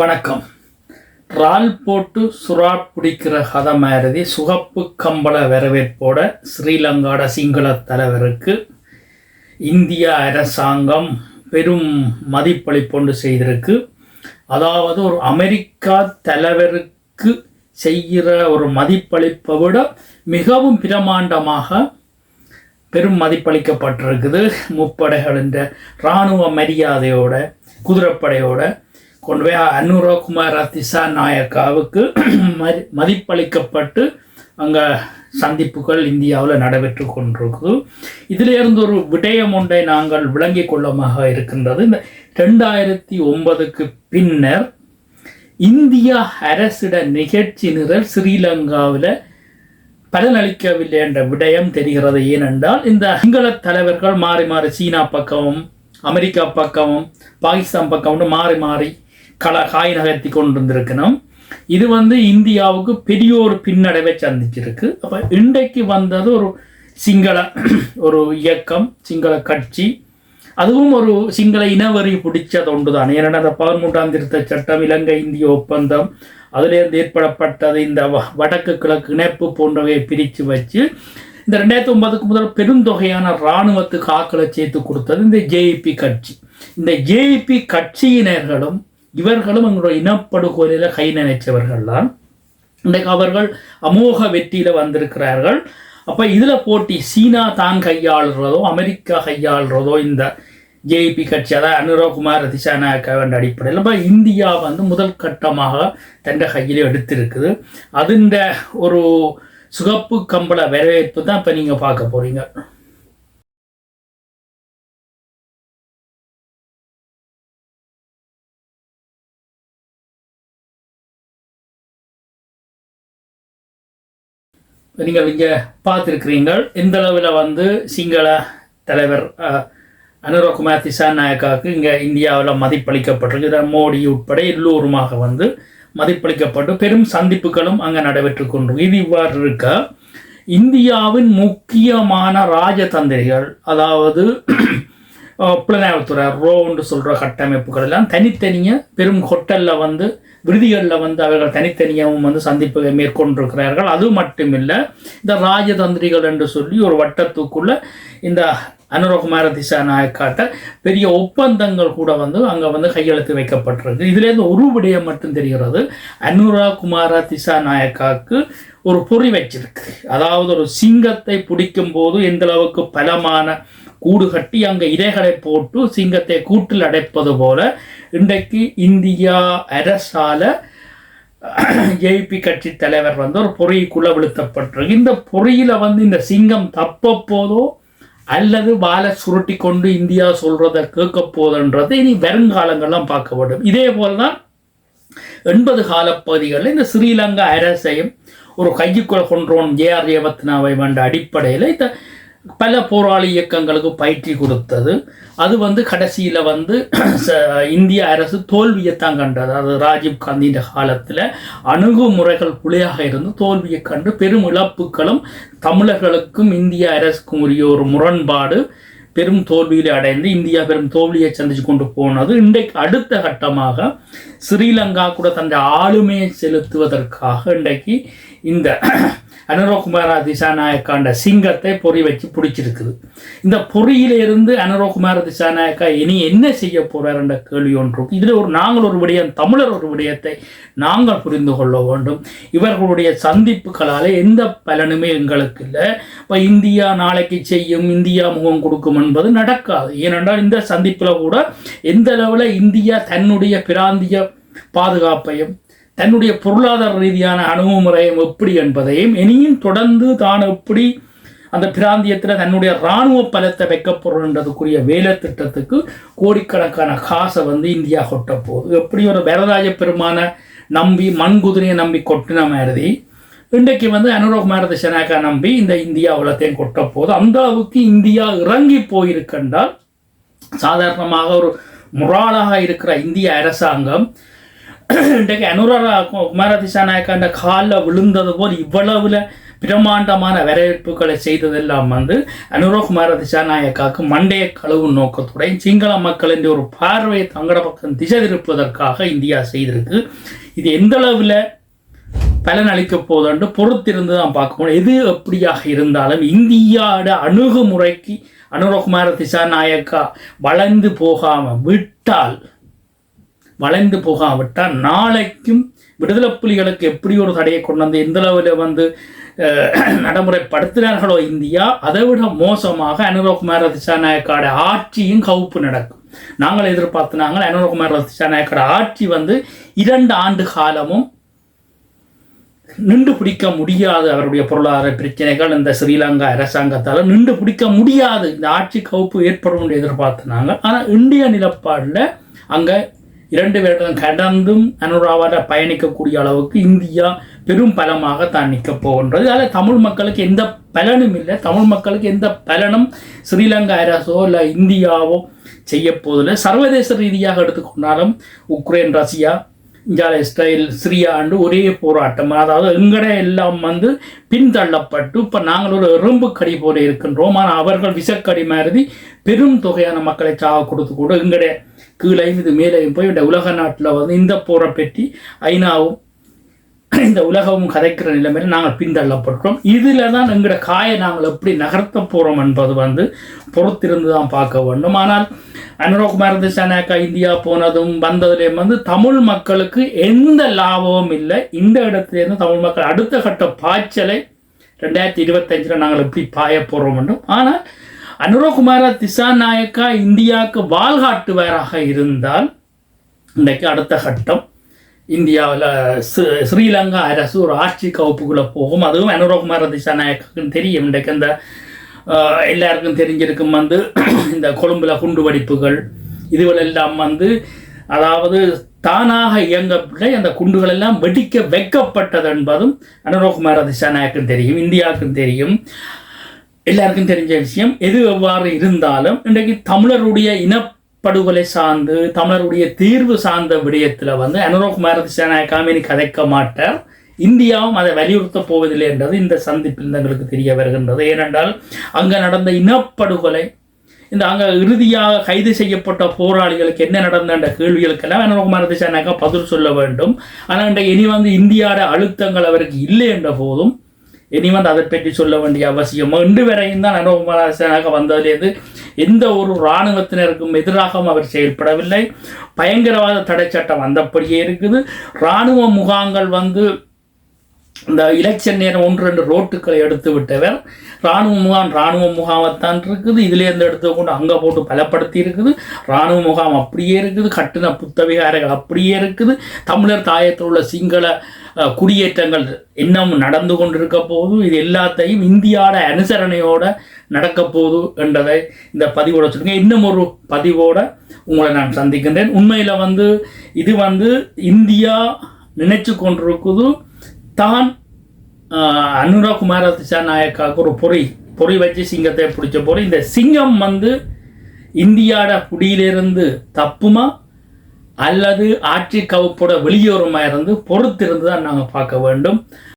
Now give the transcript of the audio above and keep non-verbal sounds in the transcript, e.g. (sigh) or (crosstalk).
வணக்கம். ரால் போட்டு சுறா பிடிக்கிற கதை மாதிரி சுகப்பு கம்பள வரவேற்போட ஸ்ரீலங்காட சிங்கள தலைவருக்கு இந்திய அரசாங்கம் பெரும் மதிப்பளிப்பொண்டு செய்திருக்கு. அதாவது ஒரு அமெரிக்கா தலைவருக்கு செய்கிற ஒரு மதிப்பளிப்பை விட மிகவும் பிரமாண்டமாக பெரும் மதிப்பளிக்கப்பட்டிருக்குது. முப்படைகளின் இராணுவ மரியாதையோட குதிரைப்படையோட கொண்டு போய் அனுரகுமார திசா நாயக்காவுக்கு மதி மதிப்பளிக்கப்பட்டு அங்கே சந்திப்புகள் இந்தியாவில் நடைபெற்று கொண்டிருக்கு இதிலிருந்து ஒரு விடயம் ஒன்றை நாங்கள் விளங்கிக் கொள்ளமாக இருக்கின்றது. இந்த ரெண்டாயிரத்தி ஒன்பதுக்கு பின்னர் இந்தியா அரசிட நிகழ்ச்சி நிரல் ஸ்ரீலங்காவில் பலனளிக்கவில்லை என்ற விடயம் தெரிகிறது. ஏனென்றால் இந்த சிங்கள தலைவர்கள் மாறி மாறி சீனா பக்கமும் அமெரிக்கா பக்கமும் பாகிஸ்தான் பக்கம்னு மாறி மாறி கல காய் நகர்த்தி கொண்டிருந்திருக்கணும். இது வந்து இந்தியாவுக்கு பெரிய ஒரு பின்னடைவை சந்திச்சிருக்கு. அப்போ இன்றைக்கு வந்தது ஒரு சிங்கள ஒரு இயக்கம் சிங்கள கட்சி. அதுவும் ஒரு சிங்கள இனவரி பிடிச்சது ஒன்று தான் ஏன்னா அந்த பதிமூன்றாம் திருத்த சட்டம் இலங்கை இந்திய ஒப்பந்தம் அதிலிருந்து ஏற்படப்பட்டது இந்த வ- வடக்கு கிழக்கு இணைப்பு போன்றவையை பிரித்து வச்சு இந்த ரெண்டாயிரத்தி ஒன்பதுக்கு முதல் பெருந்தொகையான இராணுவத்துக்கு ஆக்களை சேர்த்து கொடுத்தது இந்த ஜேஇபி கட்சி. இந்த ஜேஇபி கட்சியினர்களும் இவர்களும் எங்களுடைய இனப்படுகொலையில் கை நினைச்சவர்கள் தான் இன்றைக்கு அவர்கள் அமோக வெற்றியில் வந்திருக்கிறார்கள். அப்போ இதில் போட்டி சீனா தான் கையாளுறதோ அமெரிக்கா கையாளுறதோ இந்த ஜேபி கட்சி அதாவது அனுரகுமார் திசாநாயக்கா வேண்ட அடிப்படையில். இப்போ இந்தியா வந்து முதல் கட்டமாக தண்ட கையிலே எடுத்திருக்குது. அதுண்ட ஒரு சுகப்பு கம்பள வரவேற்பு தான் இப்போ நீங்கள் பார்க்க போகிறீங்க நீங்கள் இங்கே பார்த்துருக்கிறீங்கள் இந்த அளவில் வந்து சிங்கள தலைவர் அஹ், அனுரகுமார் திசாநாயக்காவுக்கு இங்கே இந்தியாவில் மதிப்பளிக்கப்பட்டிருக்கு. இதில் மோடி உட்பட எல்லோருமாக வந்து மதிப்பளிக்கப்பட்டு பெரும் சந்திப்புகளும் அங்கே நடைபெற்று கொண்டிருக்கு. இது இவ்வாறு இருக்க இந்தியாவின் முக்கியமான ராஜதந்திரிகள் அதாவது புலனாய்வுத்துறை ரோன்னு சொல்கிற கட்டமைப்புகள் எல்லாம் தனித்தனியாக பெரும் ஹோட்டலில் வந்து விடுதிகளில் வந்து அவர்கள் தனித்தனியாகவும் வந்து சந்திப்பை மேற்கொண்டிருக்கிறார்கள். அது மட்டும் இல்லை இந்த ராஜதந்திரிகள் என்று சொல்லி ஒரு வட்டத்துக்குள்ள இந்த அனுரகுமார திசா நாயக்காட்ட பெரிய ஒப்பந்தங்கள் கூட வந்து அங்கே வந்து கையெழுத்து வைக்கப்பட்டிருக்கு. இதுலேருந்து ஒரு விடயம் மட்டும் தெரிகிறது. அனுரா குமார திசா நாயக்காவுக்கு ஒரு பொறி வச்சிருக்கு. அதாவது ஒரு சிங்கத்தை பிடிக்கும் போது எந்த அளவுக்கு பலமான கூடு கட்டி அங்கே இரைகளை போட்டு சிங்கத்தை கூட்டில் அடைப்பது போல இன்றைக்கு இந்தியா அரசால ஜேபி கட்சி தலைவர் வந்து ஒரு பொறிக்குள்ள விழுத்தப்பட்டிருக்கு இந்த பொறியில வந்து இந்த சிங்கம் தப்ப போதோ அல்லது வாலை சுருட்டி கொண்டு இந்தியா சொல்றதை கேட்க போதுன்றது இனி வருங்காலங்கள்லாம் பார்க்கப்படும் இதே போல தான் எண்பது காலப்பகுதிகளில் இந்த ஸ்ரீலங்கா அரசையும் ஒரு கையுக்குள்ள கொன்றோன் ஜேஆர் ரேவத்னாவை வேண்ட அடிப்படையில் இந்த பல போராளி இயக்கங்களுக்கு பயிற்சி கொடுத்தது. அது வந்து கடைசியில் வந்து (clears throat) ச- இந்திய அரசு தோல்வியைத்தான் கண்டது. அது ராஜீவ் காந்தியின் காலத்தில் அணுகுமுறைகள் புலியாக இருந்து தோல்வியை கண்டு பெரும் இழப்புகளும் தமிழர்களுக்கும் இந்திய அரசுக்கும் உரிய ஒரு முரண்பாடு பெரும் தோல்வியில் அடைந்து இந்தியா பெரும் தோல்வியை சந்திச்சு கொண்டு போனது. இன்றைக்கு அடுத்த கட்டமாக ஸ்ரீலங்கா கூட தன் ஆளுமையை செலுத்துவதற்காக இன்றைக்கு இந்த அனுரகுமார திசாநாயக்காண்ட சிங்கத்தை பொறி வச்சு பிடிச்சிருக்குது. இந்த பொறியிலிருந்து அனுரகுமார திசாநாயக்கா இனி என்ன செய்ய போறார் என்ற கேள்வி ஒன்று. இதில் ஒரு நாங்கள் ஒரு விடயம் தமிழர் ஒரு விடயத்தை நாங்கள் புரிந்து கொள்ள வேண்டும். இவர்களுடைய சந்திப்புகளால் எந்த பலனுமே எங்களுக்கு இல்லை. இப்போ இந்தியா நாளைக்கு செய்யும் இந்தியா முகம் கொடுக்கும் என்பது நடக்காது. ஏனென்றால் இந்த சந்திப்பில் கூட எந்த அளவில் இந்தியா தன்னுடைய பிராந்திய பாதுகாப்பையும் தன்னுடைய பொருளாதார ரீதியான அணுகுமுறையும் எப்படி என்பதையும் இனியும் தொடர்ந்து தான் எப்படி அந்த பிராந்தியத்தில் தன்னுடைய இராணுவ பலத்தை வைக்க போகிறன்றதுக்குரிய வேலை திட்டத்துக்கு கோடிக்கணக்கான காசை வந்து இந்தியா கொட்ட போகுது. எப்படி ஒரு வரதராஜ பெருமான நம்பி மண் குதிரையை நம்பி கொட்டின மாதிரி இன்றைக்கு வந்து அனுரகுமார திசனாக்கா நம்பி இந்த இந்தியா உலகத்தையும் கொட்ட போகுது. அந்த அளவுக்கு இந்தியா இறங்கி போயிருக்கின்றால் சாதாரணமாக ஒரு முராளாக இருக்கிற இந்திய அரசாங்கம் இன்றைக்கு அனுரா குமார திசாநாயக்கா அந்த காலில் விழுந்தது போல் இவ்வளவுல பிரமாண்டமான வரவேற்புகளை செய்ததெல்லாம் வந்து அனுரா குமார திசாநாயக்காவுக்கு மண்டைய கழுவு நோக்கத்துடன் சிங்கள மக்களின் ஒரு பார்வையை தங்கட பக்கம் திசை திருப்பதற்காக இந்தியா செய்திருக்கு. இது எந்த அளவில் பலன் அளிக்க போதுன்னு பொறுத்திருந்து தான் பார்க்க போகணும் எது எப்படியாக இருந்தாலும் இந்தியாவோட அணுகுமுறைக்கு அனுரகுமார திசாநாயக்கா வளர்ந்து போகாமல் விட்டால் வளைந்து போகாவிட்டால் நாளைக்கும் விடுதலை புலிகளுக்கு எப்படி ஒரு தடையை கொண்டு வந்து எந்த அளவில் வந்து நடைமுறைப்படுத்தினார்களோ இந்தியா அதை விட மோசமாக அனுரகுமார திசாநாயக்காட ஆட்சியும் கவுப்பு நடக்கும். நாங்கள் எதிர்பார்த்து நாங்கள் அனுரகுமார திசாநாயக்காட ஆட்சி வந்து இரண்டு ஆண்டு காலமும் நின்று பிடிக்க முடியாது. அவருடைய பொருளாதார பிரச்சனைகள் இந்த ஸ்ரீலங்கா அரசாங்கத்தால் நின்று பிடிக்க முடியாது. இந்த ஆட்சி கவுப்பு ஏற்படும் என்று எதிர்பார்த்தினாங்க ஆனால் இந்திய நிலப்பாடில் அங்கே இரண்டு வருடம் கடந்தும் அனுராவாத பயணிக்கக்கூடிய அளவுக்கு இந்தியா பெரும் பலமாக தான் நிற்கப் போகின்றது. அதில் தமிழ் மக்களுக்கு எந்த பலனும் இல்லை. தமிழ் மக்களுக்கு எந்த பலனும் ஸ்ரீலங்கா அரசோ இல்லை இந்தியாவோ செய்ய போதில்லை சர்வதேச ரீதியாக எடுத்துக்கொண்டாலும் உக்ரைன் ரஷ்யா இந்தியாவில் ஸ்டைல் ஸ்ரீயாண்டு ஆண்டு ஒரே போராட்டம். அதாவது எங்கட எல்லாம் வந்து பின்தள்ளப்பட்டு இப்போ நாங்கள் ஒரு எறும்பு கடி போல இருக்கின்றோம். ஆனால் அவர்கள் விசக்கடி மாதிரி பெரும் தொகையான மக்களை சாக கொடுத்து கூட எங்கட கீழே இது மேலேயும் போய் இந்த உலக நாட்டில் வந்து இந்த போரை பற்றி ஐநாவும் இந்த உலகமும் கதைக்கிற நிலைமையில் நாங்கள் பின்தள்ளப்பட்டோம் இதில் தான் எங்களோட காயை நாங்கள் எப்படி நகர்த்த போகிறோம் என்பது வந்து பொறுத்திருந்து தான் பார்க்க வேண்டும். ஆனால் அனுரகுமார் திசானாக்கா இந்தியா போனதும் வந்ததுலேயும் வந்து தமிழ் மக்களுக்கு எந்த லாபமும் இல்லை. இந்த இடத்துலேருந்து தமிழ் மக்கள் அடுத்த கட்ட பாய்ச்சலை ரெண்டாயிரத்தி இருபத்தஞ்சில் நாங்கள் எப்படி பாய போகிறோம் என்றும் ஆனால் அனுரகுமார திசாநாயக்கா இந்தியாவுக்கு வால்காட்டுவாராக இருந்தால் இன்றைக்கு அடுத்த கட்டம் இந்தியாவில் ஸ்ரீலங்கா அரசு ஒரு ஆட்சி கவுப்புக்குள்ளே போகும். அதுவும் அனுரகுமார திசாநாயக்குன்னு தெரியும். இன்றைக்கு அந்த எல்லாருக்கும் தெரிஞ்சிருக்கும் வந்து (clears throat) இந்த கொழும்பில் குண்டு வெடிப்புகள் இதுகளெல்லாம் வந்து அதாவது தானாக இயங்கப்பட்ட அந்த குண்டுகள் எல்லாம் வெடிக்க வைக்கப்பட்டது என்பதும் அனுரகுமார திசாநாயக்கும் தெரியும். இந்தியாவுக்கும் தெரியும். எல்லாருக்கும் தெரிஞ்ச விஷயம் எது எவ்வாறு இருந்தாலும் இன்றைக்கு தமிழருடைய இன படுகொலை சார்ந்து தமிழருடைய தீர்வு சார்ந்த விடயத்தில் வந்து அனுரகுமார திசாநாயக்காமினி கதைக்க மாட்டார். இந்தியாவும் அதை வலியுறுத்த போவதில்லை என்றது இந்த சந்திப்பில் எங்களுக்கு தெரிய வருகின்றது. ஏனென்றால் அங்கே நடந்த இனப்படுகொலை இந்த அங்கே இறுதியாக கைது செய்யப்பட்ட போராளிகளுக்கு என்ன நடந்த என்ற கேள்விகளுக்கெல்லாம் அனுரகுமார திசாநாயக்கா பதில் சொல்ல வேண்டும். ஆனால் இன்றைக்கு இனி வந்து இந்தியாவோட அழுத்தங்கள் அவருக்கு இல்லை என்ற போதும் இனி வந்து அதை பற்றி சொல்ல வேண்டிய அவசியம் இன்று வரையும் தான் அனுபவமாக வந்ததிலிருந்து எந்த ஒரு இராணுவத்தினருக்கும் எதிராகவும் அவர் செயல்படவில்லை. பயங்கரவாத தடை சட்டம் வந்தபடியே இருக்குது. இராணுவ முகாங்கள் வந்து இந்த எலெக்ஷன் நேரம் ஒன்று ரெண்டு ரோட்டுக்களை எடுத்து விட்டவர். இராணுவ முகாம் இராணுவ முகாமைத்தான் இருக்குது. இதுலேருந்து எடுத்து கொண்டு அங்கே போட்டு பலப்படுத்தி இருக்குது. இராணுவ முகாம் அப்படியே இருக்குது. கட்டின புத்தவிகாரங்கள் அப்படியே இருக்குது. தமிழர் தாயத்தில் உள்ள சிங்கள குடியேற்றங்கள் இன்னமும் நடந்து கொண்டிருக்க போது இது எல்லாத்தையும் இந்தியாவோட அனுசரணையோட நடக்க போகுது என்றதை இந்த பதிவோட சொல்லுங்கள் இன்னும் ஒரு பதிவோட உங்களை நான் சந்திக்கின்றேன். உண்மையில் வந்து இது வந்து இந்தியா நினைச்சு கொண்டிருக்குது. தான் அனுரா குமார திசாநாயக்காவுக்கு ஒரு பொறி பொறி வச்சு சிங்கத்தை பிடிச்ச பொறி. இந்த சிங்கம் வந்து இந்தியாவோட குடியிலிருந்து தப்புமா? அல்லது ஆட்சி கவுப்போட வெளியேறுமா இருந்து பொறுத்திருந்து தான் நாங்கள் பார்க்க வேண்டும்.